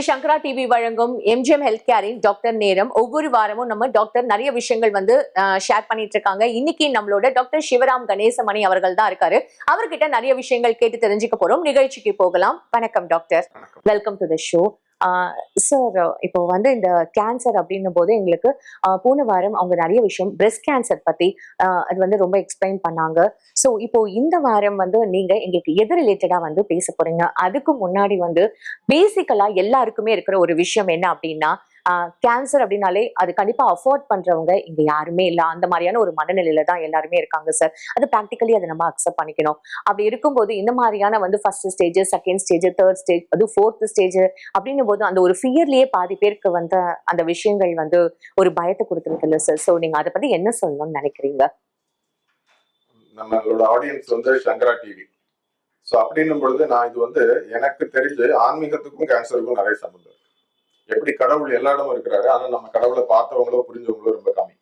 இது சங்கரா டிவி வழங்கும் MGM health கேரின் டாக்டர் நேரம் ஒவ்வொரு வாரமும் நம்ம டாக்டர் நிறைய விஷயங்கள் வந்து ஷேர் பண்ணிட்டு இருக்காங்க இன்னைக்கு நம்மளோட டாக்டர் சிவராம் கணேசமணி அவர்கள் தான் இருக்காரு. அவர்கிட்ட நிறைய விஷயங்கள் கேட்டு தெரிஞ்சுக்க போறோம். நிகழ்ச்சிக்கு போகலாம். வணக்கம் doctor. Welcome to the show sir இப்போ வந்து இந்த கேன்சர் அப்படின்னும் போது எங்களுக்கு போன வாரம் அவங்க நிறைய விஷயம் பிரெஸ்ட் கேன்சர் பத்தி அது வந்து ரொம்ப எக்ஸ்பிளைன் பண்ணாங்க. ஸோ இப்போ இந்த வாரம் வந்து நீங்க எங்களுக்கு எது ரிலேட்டடா வந்து பேச போறீங்க? அதுக்கு முன்னாடி வந்து பேசிக்கலா எல்லாருக்குமே இருக்கிற ஒரு விஷயம் என்ன அப்படின்னா கேன்சர் அப்படின்னாலே அது கண்டிப்பா அஃபோர்ட் பண்றவங்க இங்க யாருமே இல்லை. அந்த மாதிரியான ஒரு மனநிலையில தான் எல்லாருமே இருக்காங்க சார் அது ப்ராக்டிக்கலி அதை நம்ம அக்செப்ட் பண்ணிக்கணும். அப்படி இருக்கும்போது இந்த மாதிரியான வந்து first stage second stage third stage அது ஃபோர்த் ஸ்டேஜ் அப்படின்னும் போது அந்த ஒரு ஃபியர்லயே பாதி பேருக்கு வந்த அந்த விஷயங்கள் வந்து ஒரு பயத்தை கொடுத்துருக்கு இல்லை சார் ஸோ நீங்க அதை பத்தி என்ன சொல்லணும்னு நினைக்கிறீங்க? நம்மளோட ஆடியன்ஸ் வந்து சங்கரா டிவி ஸோ அப்படின்னும் பொழுது நான் இது வந்து எனக்கு தெரிஞ்சு ஆன்மீகத்துக்கும் கேன்சருக்கும் நிறைய சம்மந்தம் எப்படி கடவுள் எல்லா இடமும் இருக்கிறாரு ஆனா நம்ம கடவுளை பார்த்தவங்களோ புரிஞ்சவங்களோ ரொம்ப கம்மி.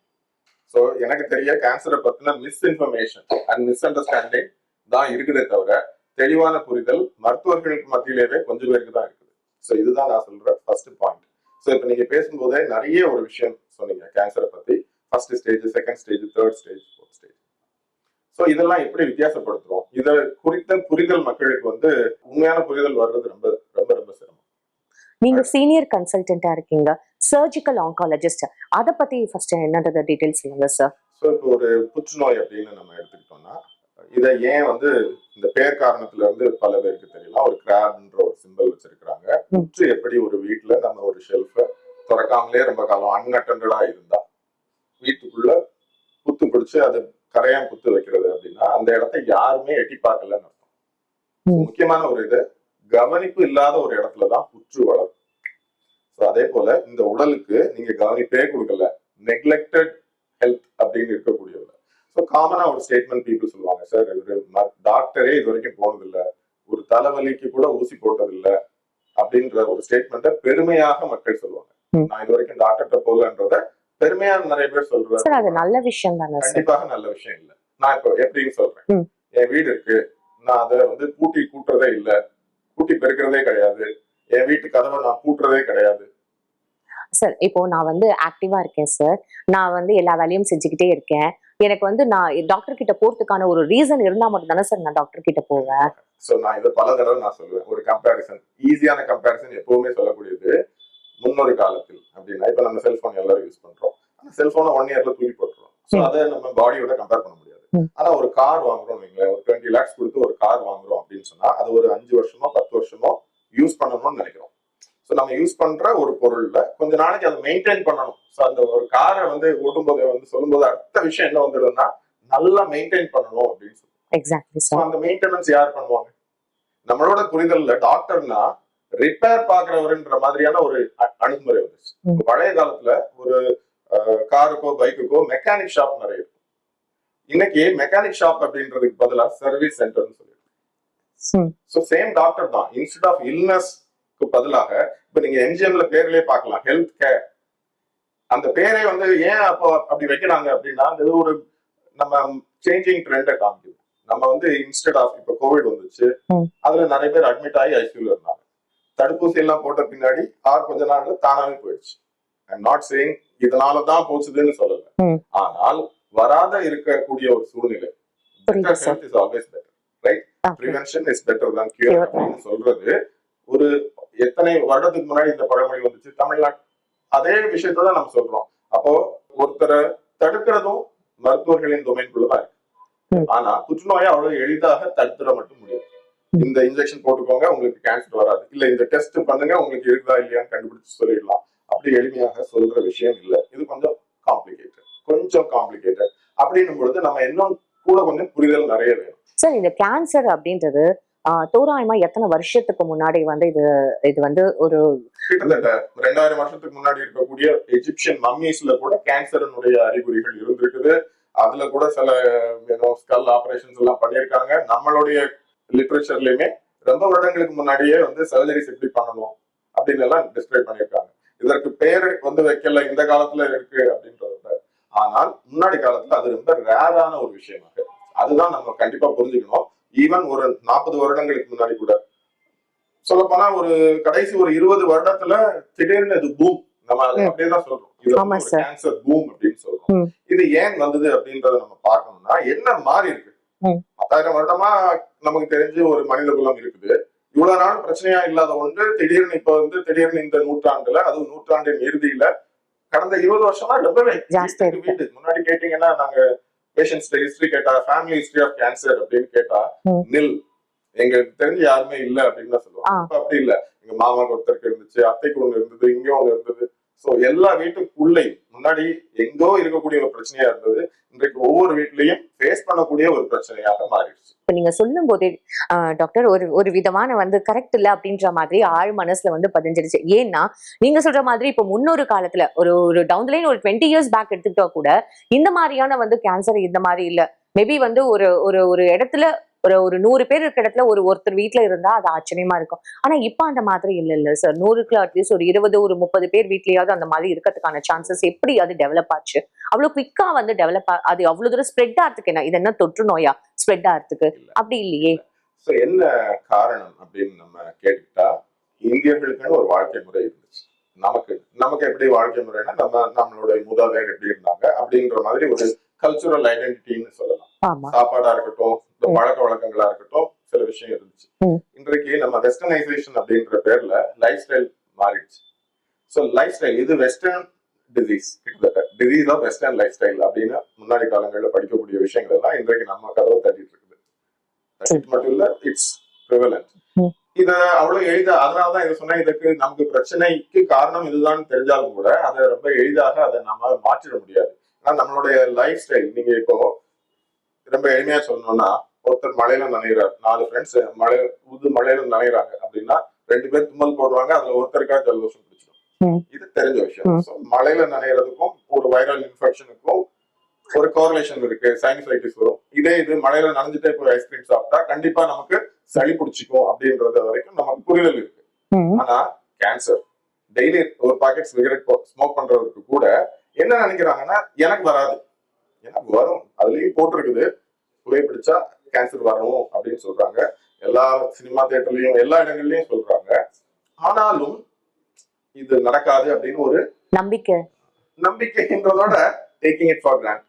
ஸோ எனக்கு தெரிய கேன்சரை பத்தின மிஸ்இன்ஃபர்மேஷன் அண்ட் மிஸ் அண்டர்ஸ்டாண்டிங் தான் இருக்குதே தவிர தெளிவான புரிதல் மருத்துவர்களுக்கு மத்தியிலேயே கொஞ்சம் பேருக்கு தான் இருக்குது. ஸோ இதுதான் நான் சொல்ற ஃபர்ஸ்ட் பாயிண்ட் ஸோ இப்போ நீங்க பேசும்போதே நிறைய ஒரு விஷயம் சொன்னீங்க கேன்சரை பத்தி. First stage second stage third stage fourth stage so இதெல்லாம் எப்படி வித்தியாசப்படுத்துறோம்? இதை குறித்த புரிதல் மக்களுக்கு வந்து உண்மையான புரிதல் வர்றது ரொம்ப நீங்க சீனியர் கன்சல்டன்டா இருக்கீங்க சர்ஜிக்கல் ஆங்காலஜிஸ்ட் அதை பத்தி ஃபர்ஸ்ட் என்னன்றது டீடைல்ஸ் சொல்லுங்க சார் ஸோ இப்போ ஒரு புற்றுநோய் அப்படின்னு நம்ம எடுத்துக்கிட்டோம்னா இதை ஏன் வந்து இந்த பேர் காரணத்துல இருந்து பல பேருக்கு தெரியலாம் ஒரு கிராப்ன்ற ஒரு சிம்பிள் வச்சிருக்கிறாங்க. புற்று எப்படி ஒரு வீட்ல நம்ம ஒரு ஷெல்ஃபை திறக்காமலே ரொம்ப காலம் அன்அட்டண்டடா இருந்தா வீட்டுக்குள்ள புத்து பிடிச்சு அது கரையான் புத்து வைக்கிறது அப்படின்னா அந்த இடத்த யாருமே எட்டி பார்க்கலன்னு அர்த்தம். முக்கியமான ஒரு இது கவனிப்பு இல்லாத ஒரு இடத்துல தான் புற்று வளரும் ஸோ அதே போல இந்த உடலுக்கு நீங்க கவனிப்பே கொடுக்கல. நெக்லெக்டட் ஹெல்த் அப்படின்னு இருக்கக்கூடியதுல ஸோ காமனா ஒரு ஸ்டேட்மெண்ட் பீப்புள் சொல்லுவாங்க சார் இவரு டாக்டரே இது வரைக்கும் போனதில்லை. ஒரு தலைவலிக்கு கூட ஊசி போட்டதில்லை. அப்படின்ற ஒரு ஸ்டேட்மெண்ட்டை பெருமையாக மக்கள் சொல்லுவாங்க. நான் இது வரைக்கும் டாக்டர்கிட்ட போகலன்றத பெருமையா நிறைய பேர் சார் அது நல்ல விஷயம் தானே கண்டிப்பாக நல்ல விஷயம் இல்ல. நான் இப்போ எப்படின்னு சொல்றேன். என் வீடு இருக்கு. நான் அதை வந்து பூட்டி கூட்டுறதே இல்ல. பூட்டி பெருக்கிறதே கிடையாது. என் வீட்டு கதவை நான் பூட்டுறதே கிடையாது. சார் இப்போ நான் வந்து ஆக்டிவா இருக்கேன் சார் நான் வந்து எல்லா வேலையும் செஞ்சுக்கிட்டே இருக்கேன். எனக்கு வந்து நான் டாக்டர் கிட்ட போறதுக்கான ஒரு ரீசன் இருந்தா மட்டும் தானே சார் நான் டாக்டர் கிட்ட போவேன். சோ நான் இதை பல தடவை நான் சொல்லுவேன். ஒரு கம்பேரிசன் ஈஸியான கம்பேரிசன் எப்பவுமே சொல்லக்கூடியது முன்னொரு காலத்தில் அப்படின்னா இப்ப நம்ம செல்போன் எல்லாரும் யூஸ் பண்றோம். அந்த செல்போனை ஒன் இயர்ல தூக்கி போட்டுறோம். ஸோ. அதை நம்ம பாடியோட கம்பேர் பண்ண முடியாது. ஆனா ஒரு கார் வாங்குறோம் வைங்களேன் ஒரு டுவெண்ட்டி லேக்ஸ் கொடுத்து ஒரு கார் வாங்குறோம் அப்படின்னு சொன்னா அது ஒரு அஞ்சு வருஷமோ பத்து வருஷமோ யூஸ் பண்ணணும்னு நினைக்கிறோம். ஸோ நம்ம யூஸ் பண்ற ஒரு பொருள்ல கொஞ்ச நாளைக்கு அதை மெயின்டைன் பண்ணணும். ஸோ அந்த ஒரு காரை வந்து ஓட்டும்போது வந்து சொல்லும்போது அடுத்த விஷயம் என்ன வந்துடுதுன்னா நல்லா மெயின்டைன் பண்ணணும் அப்படின்னு சொல்லி எக்ஸாக்ட்லி So, சார் அந்த மெயின்டெனன்ஸ் யார் பண்ணுவாங்க? நம்மளோட புரிதல்ல டாக்டர்னா ரிப்பேர் பாக்குறவருன்ற மாதிரியான ஒரு அணுகுமுறை வந்துச்சு. பழைய காலத்துல ஒரு காருக்கோ பைக்குக்கோ மெக்கானிக் ஷாப் நிறைய இருக்கும். இன்னைக்கு மெக்கானிக் ஷாப் அப்படின்றதுக்கு பதிலா சர்வீஸ் சென்டர்னு சொல்லி. ஸோ சேம் டாக்டர் தான். இன்ஸ்டெட் ஆஃப் இல்னஸ்க்கு பதிலாக இப்ப நீங்க எம்ஜிஎம்ல பேர்லயே பார்க்கலாம். ஹெல்த் கேர் அந்த பேரே வந்து ஏன் அப்போ அப்படி வைக்கிறாங்க அப்படின்னா அது ஒரு நம்ம சேஞ்சிங் ட்ரெண்டை காமிக்குது. நம்ம வந்து இன்ஸ்டெட் ஆஃப் இப்ப கோவிட் வந்துச்சு ம். அதுல நிறைய பேர் அட்மிட் ஆகி ஐசியூல இருந்தாங்க. தடுப்பூசி எல்லாம் போட்ட பின்னாடி ஆறு கொஞ்ச நாள்ல தானாவே போயிடுச்சு. ஐம் நாட் சேயிங் இதனால தான் போச்சுதுன்னு சொல்லல. ம். ஆனால் வராத இருக்கக்கூடிய ஒரு சூழ்நிலை right prevention is better than cure. அப்படின்னு சொல்றது. ஒரு எத்தனை வருடத்துக்கு முன்னாடி இந்த பழமொழி வந்துச்சு? தமிழ்நாட்டு அதே விஷயத்தை தான் நம்ம சொல்றோம். அப்போ ஒருத்தரை தடுக்கிறதும் மருத்துவர்களின் டொமைன்குள்ளதான். இருக்கு. ஆனா புற்றுநோயை அவ்வளவு எளிதாக தடுத்துட மட்டும் முடியாது. ம். இந்த இன்ஜெக்ஷன் போட்டுக்கோங்க உங்களுக்கு கேன்சர் வராது. இல்ல இந்த டெஸ்ட் பண்ணுங்க உங்களுக்கு இருக்குதா இல்லையான்னு கண்டுபிடிச்சு சொல்லிடலாம். அப்படி எளிமையாக சொல்ற விஷயம் இல்ல. இது கொஞ்சம் காம்ப்ளிகேட்டட் கொஞ்சம் காம்ப்ளிகேட்டட் அப்படின்னும் பொழுது நம்ம இன்னும் கூட கொஞ்சம் புரிதல் நிறைய வேணும். சார் இந்த கேன்சர் அப்படின்றது ஆஹ், தோராயமா எத்தனை வருஷத்துக்கு முன்னாடி வந்து இது இது வந்து ஒரு கிட்டத்தட்ட ரெண்டாயிரம் வருஷத்துக்கு முன்னாடி இருக்கக்கூடிய எஜிப்சியன் மம்மீஸ்ல கூட கேன்சரனுடைய அறிகுறிகள் இருந்திருக்குது. அதுல கூட சில ஸ்கல் ஆபரேஷன்ஸ் எல்லாம் பண்ணியிருக்காங்க. நம்மளுடைய லிட்ரேச்சர்லயுமே ரொம்ப வருடங்களுக்கு முன்னாடியே வந்து சர்ஜரிஸ் எப்படி பண்ணணும் அப்படின்னு எல்லாம் டிஸ்கிரைப் பண்ணியிருக்காங்க. இதற்கு பேர் வந்து வைக்கல இந்த காலத்துல இருக்கு அப்படின்றத ஆனால் முன்னாடி காலத்துல அது ரொம்ப ரேரான ஒரு விஷயமாக. இருக்கு. அதுதான் நம்ம கண்டிப்பா புரிஞ்சுக்கணும் ஈவன் ஒரு நாற்பது வருடங்களுக்கு முன்னாடி கூட சொல்ல போனா ஒரு கடைசி ஒரு இருபது வருடத்துல திடீர்னு இது பூம் நம்ம அதை ம். அப்படியே தான் சொல்றோம் இது. கேன்சர் பூம் அப்படின்னு சொல்றோம் ம். இது ஏன் வந்தது அப்படின்றத நம்ம பார்க்கணும்னா என்ன மாறி இருக்கு ம். பத்தாயிரம் வருடமா நமக்கு தெரிஞ்சு ஒரு மனித குலம் இருக்குது இவ்வளவு நாள் பிரச்சனையா இல்லாத ஒன்று திடீர்னு இப்ப வந்து திடீர்னு இந்த நூற்றாண்டுல அதுவும் நூற்றாண்டின் இறுதியில கடந்த இருபது வருஷமா ரொம்பவே. வீடு முன்னாடி கேட்டீங்கன்னா நாங்க பேஷண்ட்ஸ் ஹிஸ்டரி கேட்டா ஃபேமிலி ஹிஸ்டரி ஆஃப் கேன்சர் அப்படின்னு கேட்டா. நில் எங்களுக்கு தெரிஞ்சு யாருமே இல்ல அப்படின்னு தான் சொல்லுவாங்க. அப்படி இல்ல. எங்க மாமாக்கு ஒருத்தருக்கு இருந்துச்சு அத்தைக்கு ஒண்ணு இருந்தது இங்க ஒண்ணு இருந்தது. ஸோ எல்லா வீட்டுக்குள்ளேயும் முன்னாடி எங்கோ இருக்கக்கூடிய ஒரு பிரச்சனையா இருந்தது இன்றைக்கு ஒவ்வொரு வீட்லயும் ஃபேஸ் பண்ணக்கூடிய ஒரு பிரச்சனையாக மாறிடுச்சு. இப்ப நீங்க சொல்லும் போதே டாக்டர் ஒரு ஒரு விதமான வந்து கரெக்ட் இல்லை அப்படின்ற மாதிரி ஆழ் மனசுல வந்து பதிஞ்சிருச்சு ஏன்னா நீங்க சொல்ற மாதிரி இப்ப முன்னொரு காலத்துல ஒரு ஒரு டவுன் லைன் ஒரு டுவெண்ட்டி இயர்ஸ் பேக் எடுத்துக்கிட்டா கூட இந்த மாதிரியான வந்து கேன்சர் இந்த மாதிரி இல்லை. மேபி வந்து ஒரு ஒரு ஒரு இடத்துல ஒரு ஒரு நூறு பேர் இருக்கிற இடத்துல ஒரு ஒருத்தர் வீட்ல இருந்தா அது ஆச்சரியமா இருக்கும். ஆனா இப்ப அந்த மாதிரி இல்ல இல்ல சார் நூறுக்குள்ள அட்லீஸ்ட் ஒரு இருபது ஒரு முப்பது பேர் வீட்லயாவது அந்த மாதிரி இருக்கிறதுக்கான சான்சஸ் எப்படி அது டெவலப் ஆச்சு? அவ்வளவு குவிக்கா வந்து டெவலப் அது அவ்வளவு தூரம் ஸ்ப்ரெட் ஆகிறதுக்கு என்ன? இது என்ன தொற்று நோயா? ஸ்ப்ரெட் ஆகிறதுக்கு அப்படி இல்லையே. சோ என்ன காரணம் அப்படின்னு நம்ம கேட்டுக்கிட்டா இந்தியர்களுக்குன்னு ஒரு வாழ்க்கை முறை இருந்துச்சு. நமக்கு நமக்கு எப்படி வாழ்க்கை முறைன்னா நம்ம நம்மளுடைய மூதாதையர் எப்படி இருந்தாங்க அப்படின்ற மாதிரி ஒரு கல்ச்சுரல் ஐடென்டிட்டின்னு சொல்லலாம். ஆமா. சாப்பாடா இருக்கட்டும் இந்த ம். பழக்க வழக்கங்களா இருக்கட்டும் சில விஷயம் இருந்துச்சு. இன்றைக்கு நம்ம வெஸ்டர்னைசேஷன் அப்படின்ற பேர்ல லைஃப் ஸ்டைல் மாறிடுச்சு ஸோ லைஃப் ஸ்டைல் இது வெஸ்டர்ன் டிசீஸ் கிட்டத்தட்ட disease of western life style அப்படின்னு முன்னாடி காலங்களில் படிக்கக்கூடிய விஷயங்கள் எல்லாம் இன்றைக்கு நம்ம கதவை தட்டிட்டு இருக்குது தட்டிட்டு மட்டும் இல்ல இட்ஸ் ப்ரிவலன்ட். இத அவ்வளவு எளிதா அதனாலதான் இதை சொன்னா இதுக்கு நமக்கு பிரச்சனைக்கு காரணம் இதுதான் தெரிஞ்சாலும் கூட அதை ரொம்ப எளிதாக அதை நம்ம மாற்றிட முடியாது ஆனா நம்மளுடைய லைஃப் ஸ்டைல் நீங்க இப்போ ரொம்ப எளிமையா சொல்லணும்னா ஒருத்தர் மழையில நனைகிறார் நாலு ஃப்ரெண்ட்ஸ் மழை புது மழையில நனைகிறாங்க அப்படின்னா ரெண்டு பேர் தும்மல் போடுவாங்க. அதுல ஒருத்தருக்கா ஜலதோஷம். பிடிச்சிடும் இது தெரிஞ்ச விஷயம். மழையில நனைகிறதுக்கும் ஒரு வைரல் இன்ஃபெக்ஷனுக்கும் ஒரு கோரிலேஷன் இருக்கு. சைனசைட்டிஸ் வரும். இதே இது மழையில நனைஞ்சிட்டே போய் ஐஸ்கிரீம் சாப்பிட்டா கண்டிப்பா நமக்கு சளி பிடிச்சிக்கும் அப்படின்றது வரைக்கும் நமக்கு புரிதல் இருக்கு. ஆனா கேன்சர் டெய்லி ஒரு பாக்கெட் சிகரெட் ஸ்மோக் பண்றதுக்கு கூட என்ன நினைக்கிறாங்கன்னா எனக்கு வராது. எனக்கு வரும். அதுலயும் போட்டிருக்குது. புகைப்பிடிச்சா கேன்சர் வரும் அப்படின்னு சொல்றாங்க. எல்லா சினிமா தியேட்டர்லயும் எல்லா இடங்கள்லயும் சொல்றாங்க. ஆனாலும் இது நடக்காது அப்படின்னு ஒரு நம்பிக்கை. நம்பிக்கைன்றதோட taking it for grant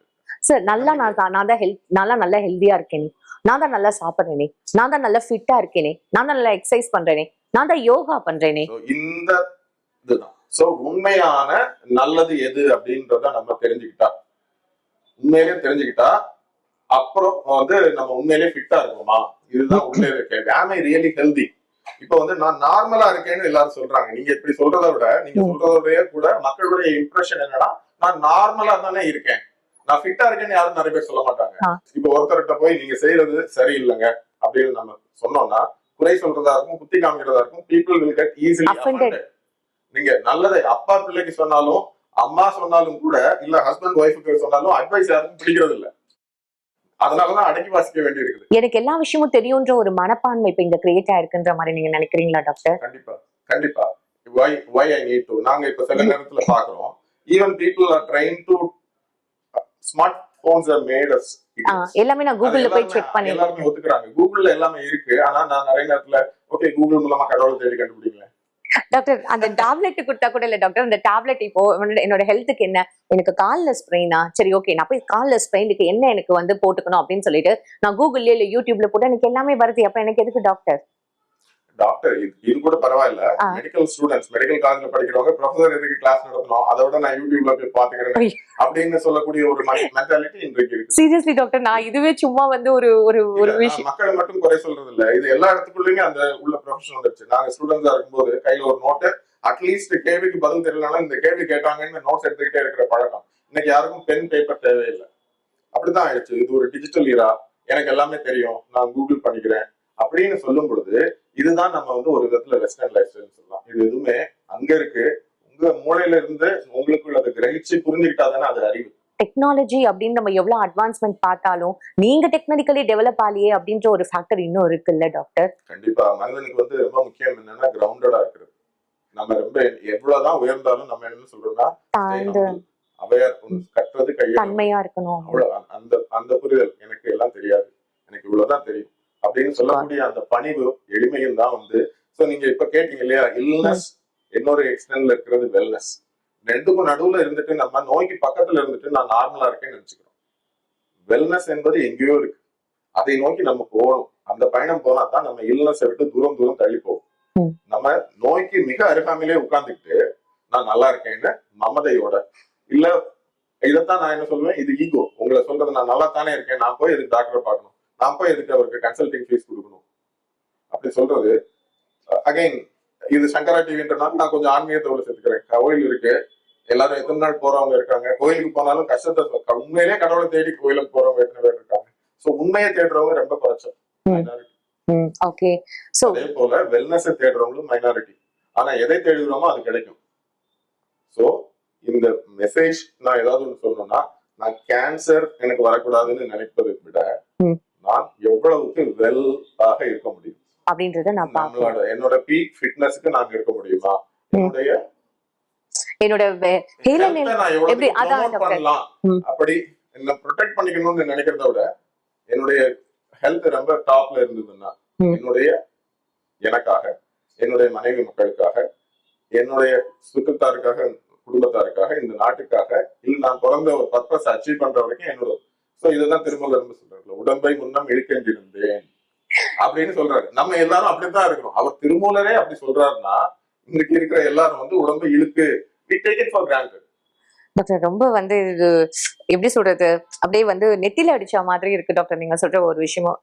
sir நல்லா நான் நான் தான் ஹெல்த் நல்லா நல்லா ஹெல்த்தியா இருக்கேனே. நான் தான் நல்லா சாப்பிட்றேனே. நான் தான் நல்லா ஃபிட்டா இருக்கேனே. நான் தான் நல்லா எக்ஸசைஸ் பண்றேனே. நான் தான் யோகா பண்றேனே. இந்த இதுதான். சோ உண்மையான நல்லது எது அப்படின்றத நம்ம தெரிஞ்சுக்கிட்டா? உண்மையிலே தெரிஞ்சுக்கிட்டா அப்புறம் வந்து நம்ம உண்மையிலே ஃபிட்டா இருக்கோமா? இதுதான் உண்மையிலே கேள்வி. ஆம் ஐ ரியலி ஹெல்தி இப்ப வந்து நான் நார்மலா இருக்கேன்னு எல்லாரும் சொல்றாங்க. நீங்க இப்படி சொல்றதை விட நீங்க. சொல்றதோடய கூட மக்களுடைய இம்ப்ரெஷன் என்னன்னா நான் நார்மலா தானே இருக்கேன். நான் ஃபிட்டா இருக்கேன்னு யாரும் நிறைய பேர் சொல்ல மாட்டாங்க. இப்ப ஒருத்தர்கிட்ட போய் நீங்க செய்யறது சரியில்லைங்க. அப்படின்னு நம்ம சொன்னோம்னா குறை சொல்றதா இருக்கும் குத்தி காமிக்கிறதா இருக்கும் பீப்புள் வில் கெட் ஈஸிலி. நீங்க நல்லதை அப்பா பிள்ளைக்கு சொன்னாலும் அம்மா சொன்னாலும் கூட இல்ல ஹஸ்பண்ட் ஒய்ஃபுக்கு சொன்னாலும் அட்வைஸ் யாருக்கும் பிடிக்கிறது இல்ல அதனாலதான் அடக்கி வாசிக்க வேண்டி இருக்குது எனக்கு எல்லா விஷயமும் தெரியுன்ற ஒரு மனப்பான்மை இப்ப இங்க கிரியேட் ஆயிருக்குன்ற மாதிரி நீங்க நினைக்கிறீங்களா டாக்டர் கண்டிப்பா கண்டிப்பா. வை வை ஐ நீட் டு நாங்க இப்ப சில நேரத்துல பாக்குறோம். Even people are train to smart phones are mad us எல்லாமே நான் கூகுள்ல போய் செக் பண்ணி எல்லாருமே ஒத்துக்கிறாங்க. கூகுள்ல எல்லாமே இருக்கு. ஆனா நான் நிறைய நேரத்துல ஓகே கூகுள் மூலமா கடவுளை தேடி கண்டுபிடிங்களேன் டாக்டர் அந்த டேப்லெட் கொடுத்தா கூட இல்ல டாக்டர் அந்த டேப்லெட் இப்போ என்னோட- ஹெல்த்துக்கு என்ன? எனக்கு கால்ல ஸ்ப்ரெயினா சரி ஓகே நான் போய் கால்ல ஸ்ப்ரெயினுக்கு என்ன எனக்கு வந்து போட்டுக்கணும் அப்படின்னு சொல்லிட்டு நான் கூகுள்ல இல்ல யூடியூப்ல போட்டு எனக்கு எல்லாமே வருது. அப்ப எனக்கு எதுக்கு டாக்டர்? டாக்டர் இது இது கூட பரவாயில்ல. மெடிக்கல் ஸ்டூடெண்ட்ஸ் மெடிக்கல் காலேஜ்ல படிக்கிறவங்க ப்ரொஃபசர் எதுக்கு கிளாஸ் நடத்தணும்? அதை விட நான் யூடியூப்ல போய் பாத்துக்கிறேன். அப்படின்னு சொல்லக்கூடிய ஒரு மென்டாலிட்டி இன்றைக்கு இருக்கு சீரியஸ்லி டாக்டர் நான் இதுவே சும்மா வந்து ஒரு ஒரு ஒரு விஷயம். மக்களை மட்டும் குறை சொல்றது இல்ல இது எல்லா இடத்துக்குள்ளயுமே அந்த உள்ள ப்ரொஃபஷன் வந்துருச்சு. நாங்க ஸ்டூடெண்ட்ஸா இருக்கும்போது கையில ஒரு நோட்டு அட்லீஸ்ட் கேள்விக்கு பதில் தெரியலனாலும் இந்த கேள்வி கேட்டாங்கன்னு நோட்ஸ் எடுத்துக்கிட்டே இருக்கிற பழக்கம். இன்னைக்கு யாருக்கும் பென் பேப்பர் தேவையில்லை. அப்படிதான் ஆயிடுச்சு. இது ஒரு டிஜிட்டல் இரா எனக்கு எல்லாமே தெரியும். நான் கூகுள் பண்ணிக்கிறேன். அப்படின்னு சொல்லும் பொழுது இதுதான் நம்ம வந்து ஒரு விதத்துல வெஸ்டர்ன் லைஃப் ஸ்டைல் சொல்லலாம். இது எதுவுமே அங்க இருக்கு. உங்க மூளையில இருந்து உங்களுக்குள்ள அதை கிரகிச்சு புரிஞ்சுக்கிட்டாதானே அது அறிவு. டெக்னாலஜி அப்படின்னு நம்ம எவ்வளவு அட்வான்ஸ்மெண்ட் பார்த்தாலும் நீங்க டெக்னிக்கலி டெவலப் ஆலியே அப்படின்ற ஒரு ஃபேக்டர் இன்னும் இருக்குல்ல டாக்டர் கண்டிப்பா. மனிதனுக்கு வந்து ரொம்ப முக்கியம் என்னன்னா கிரவுண்டடா இருக்கிறது. நம்ம ரொம்ப எவ்வளவுதான் உயர்ந்தாலும் நம்ம என்ன சொல்றோம்னா அவையார் கட்டுறது தன்மையா இருக்கணும். அவ்வளவு அந்த- அந்த அந்த புரிதல் எனக்கு எல்லாம் தெரியாது. எனக்கு இவ்வளவுதான் தெரியும். அப்படின்னு சொல்லக்கூடிய அந்த பணிவு எளிமையும் தான் வந்து சோ நீங்க இப்ப கேட்டீங்க இல்லையா இல்னஸ் இன்னொரு எக்ஸ்டென்ட்ல இருக்கிறது வெல்னஸ் ரெண்டுக்கும் நடுவுல இருந்துட்டு நம்ம நோய்க்கு பக்கத்துல இருந்துட்டு நான் நார்மலா இருக்கேன்னு நினைச்சுக்கிறோம். வெல்னஸ் என்பது எங்கேயோ இருக்கு. அதை நோக்கி நம்ம போகணும். அந்த பயணம் போனா தான் நம்ம இல்னஸ் விட்டு தூரம் தூரம் தள்ளி போகும். நம்ம நோய்க்கு மிக அருகாமையிலே உட்கார்ந்துக்கிட்டு நான் நல்லா இருக்கேன்னு மமதையோட இல்ல இதைத்தான் நான் என்ன சொல்லுவேன் இது ஈகோ உங்களை சொல்றது நான் நல்லா தானே இருக்கேன். நான் போய் எதுக்கு டாக்டரை பார்க்கணும்? போய் எதுக்கு அவருக்கு கன்சல்டிங் ஃபீஸ் கொடுக்கணும்? அப்படி சொல்றது அகைன் இது சங்கரா டிவின்றனால நான் கொஞ்சம் ஆன்மீகத்தோட சேர்த்துக்கிறேன் கோயில் இருக்கு. எல்லாரும் எத்தனை நாள் போறவங்க இருக்காங்க. கோயிலுக்கு போனாலும் கஷ்டத்தை உண்மையிலேயே கடவுளை தேடி கோயிலுக்கு போறவங்க எத்தனை பேர் இருக்காங்க. சோ உண்மையை தேடுறவங்க ரொம்ப குறைச்சல். ம். minority. ஓகே. ஸோ அதே போல வெல்னஸ் தேடுறவங்களும் மைனாரிட்டி ஆனா எதை தேடுகிறோமோ அது கிடைக்கும். சோ இந்த மெசேஜ் நான் ஏதாவது ஒன்று சொல்லணும்னா நான் கேன்சர் எனக்கு வரக்கூடாதுன்னு நினைப்பதை விட. நான் எவ்வளவுக்கு வெல் ஆக இருக்க முடியும் அப்படின்றத நான் பார்க்கணும் என்னோட பீக் ஃபிட்னஸ்க்கு நான் இருக்க முடியுமா என்னுடைய என்னோட எப்படி? அதான். பண்ணலாம். அப்படி என்ன ப்ரொடெக்ட் பண்ணிக்கணும்னு நினைக்கிறத விட என்னுடைய ஹெல்த் ரொம்ப டாப்ல இருந்ததுன்னா. என்னுடைய எனக்காக என்னுடைய மனைவி மக்களுக்காக என்னுடைய சுற்றத்தாருக்காக குடும்பத்தாருக்காக இந்த நாட்டுக்காக இல்ல நான் பிறந்த ஒரு பர்பஸ் அச்சீவ் பண்ற வரைக்கும் என்னோட சோ இதுதான் இருந்து சொல்றாரு உடம்பை முன்னம் இழுக்கென்றிருந்தேன் அப்படின்னு சொல்றாரு. நம்ம எல்லாரும் அப்படித்தான் இருக்கிறோம் அவர் திருமூலரே அப்படி சொல்றாருன்னா இன்னைக்கு இருக்கிற எல்லாரும் வந்து உடம்பை இழுக்கு we டாக்டர் ரொம்ப வந்து இது எப்படி சொல்றது? அப்படியே வந்து நெத்தில அடிச்ச மாதிரி இருக்கு டாக்டர் நீங்க சொல்ற ஒரு விஷயமும்.